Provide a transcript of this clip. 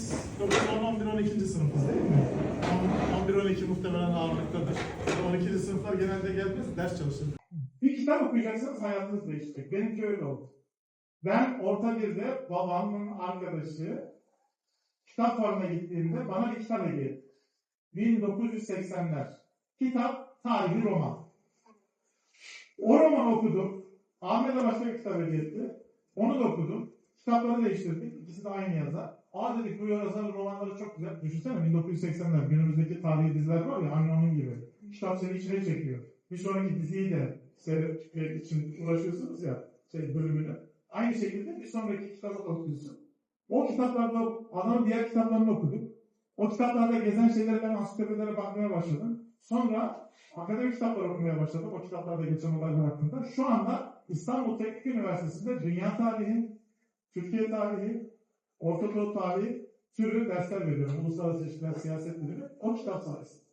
şimdi hepimiz 9, 10, 11, 12. sınıfız değil mi? 10, 11, 12 muhtemelen ağırlıktadır. 12. sınıflar genelde gelmez, ders çalışır. Bir kitap okuyacaksınız hayatınız değişecek. Benimki öyle oldu. Ben orta birde babamın arkadaşı kitap fuarına gittiğimde bana bir kitap hediye etti. 1980'ler. Kitap tarihi roman. O romanı okudum. Ahmet'e başka bir kitap hediye etti. Onu da okudum. Kitapları değiştirdik. İkisi de aynı yazar. Aa dedik bu yazarın romanları çok güzel. Düşünsene 1980'ler günümüzdeki tarihi diziler var ya aynı onun gibi. Kitap seni içine çekiyor. Bir sonraki diziyi de seyretmek için uğraşıyorsunuz ya şey bölümünü. Aynı şekilde bir sonraki kitabı da okuyorsun. O kitaplarda adamın diğer kitaplarını okudum. O kitaplarda gezen şeylere ben ansiklopedilere bakmaya başladım. Sonra akademik kitaplar okumaya başladım. O kitaplarda geçen olaylar hakkında. Şu anda İstanbul Teknik Üniversitesi'nde dünya tarihi, Türkiye tarihi, Orta Doğu tarihi türü dersler veriyorum. Uluslararası ilişkiler, siyaset bilimi. O kitap sayesinde.